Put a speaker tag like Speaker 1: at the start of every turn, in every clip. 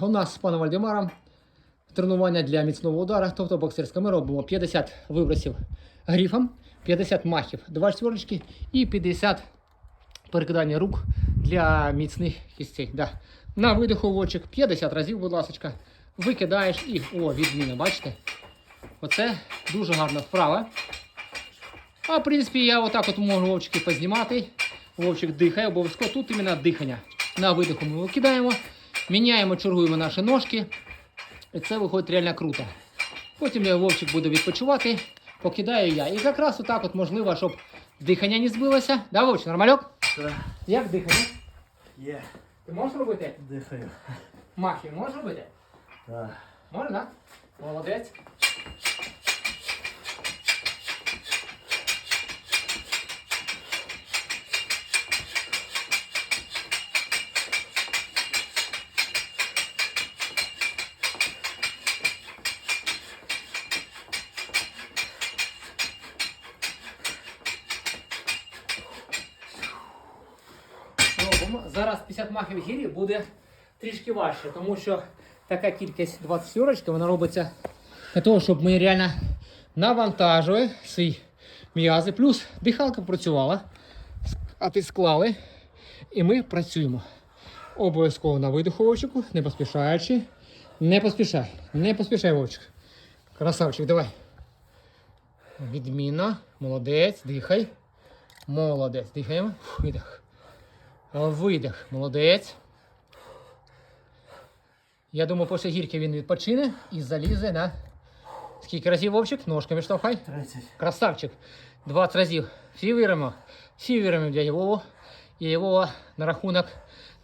Speaker 1: У нас з паном Вальдемаром тренування для міцного удара, тобто боксерське. Ми робимо 50 вибросів грифом, 50 махів, 2 четверочки і 50 перекидання рук для міцних кістей. Да. На видиху вочик 50 разів, будь ласка, викидаєш і о, відміна, бачите? Оце дуже гарна вправа. А в принципі, я отак от можу вовчики познімати. Вовчик дихає, обов'язково тут іменно дихання. На видиху ми викидаємо, міняємо, чергуємо наші ножки. І це виходить реально круто. Потім я вовчик буде відпочивати, покидаю я. І якраз отак от можливо, щоб дихання не збилося. Да, Вовчик, нормальок?
Speaker 2: Так,
Speaker 1: Як дихання?
Speaker 2: є,
Speaker 1: Ти можеш робити?
Speaker 2: дихаю.
Speaker 1: Махи можеш робити?
Speaker 2: Так.
Speaker 1: Можна? Молодець. Робимо. Зараз 50 махів гірі буде трішки важче, тому що така кількість 20 орочки, вона робиться для того, щоб ми реально навантажили свої м'язи. Плюс дихалка працювала, а ти склали, і ми працюємо. Обов'язково на видиху вовчику, не поспішаючи. Не поспішай, не поспішай, вовчик. Красавчик, давай. Відмінно. Молодець, дихай. Молодець, дихаємо. Видих. Видих. Молодець. Я думаю, після гірки він відпочине і залізе на. Скільки разів вовчик? Ножками штовхай.
Speaker 2: 30.
Speaker 1: Красавчик. 20 разів. Всі віримо. Всі віримо в дядю Вову. І Вова на рахунок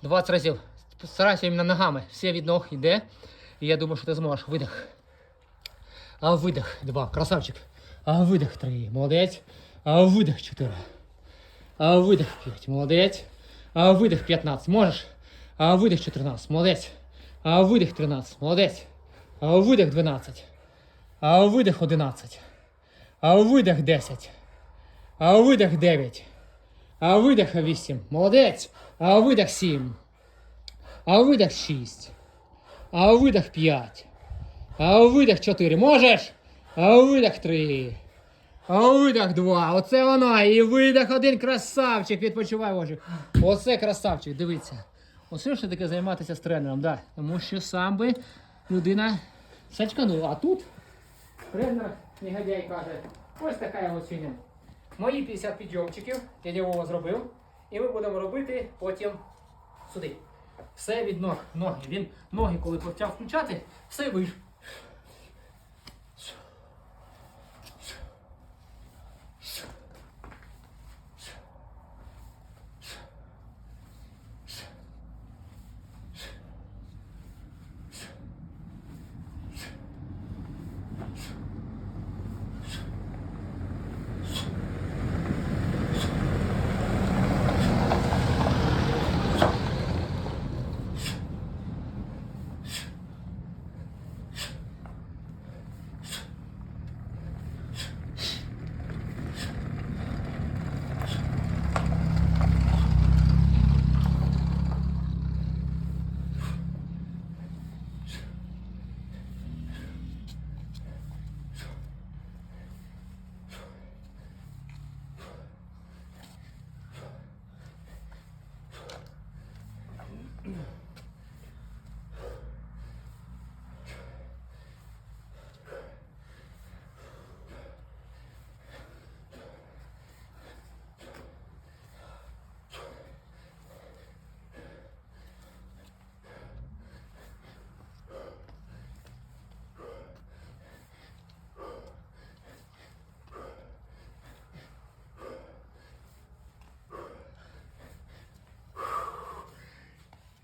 Speaker 1: 20 разів. Старайся іменно ногами. Все від ног йде. І я думаю, що ти зможеш. Видих. А видих. Два. Красавчик. А видих. Три. Молодець. А видих. Чотири. А видих. П'ять. Молодець. Видих 15. Можеш. Видих 14. Молодець. Видих 13. Молодець. Видих 12. А видих 11. А видих 10. А видих 9. А видих 8. Молодець. Видих 7. А видих 6. А видих 5. А видих 4. Можеш? Видих 3. А видих 2. Оце вона. І видих один красавчик. Відпочивай вожик. Оце красавчик. Дивіться. Оце що таке займатися з тренером, да. Тому що сам би людина сачканула. А тут тренер негодяй каже, ось така я от сьогодні. Мої 50 підйомчиків я Вова зробив. І ми будемо робити потім сюди. Все від ног. Ноги. Він ноги, коли почав включати, все вийшло.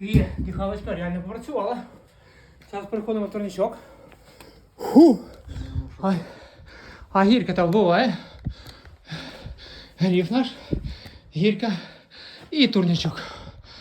Speaker 1: І дихалочка реально попрацювала. Зараз переходимо в турнічок. Фу. А, а гірка там буває. Гріф наш, гірка і турнічок.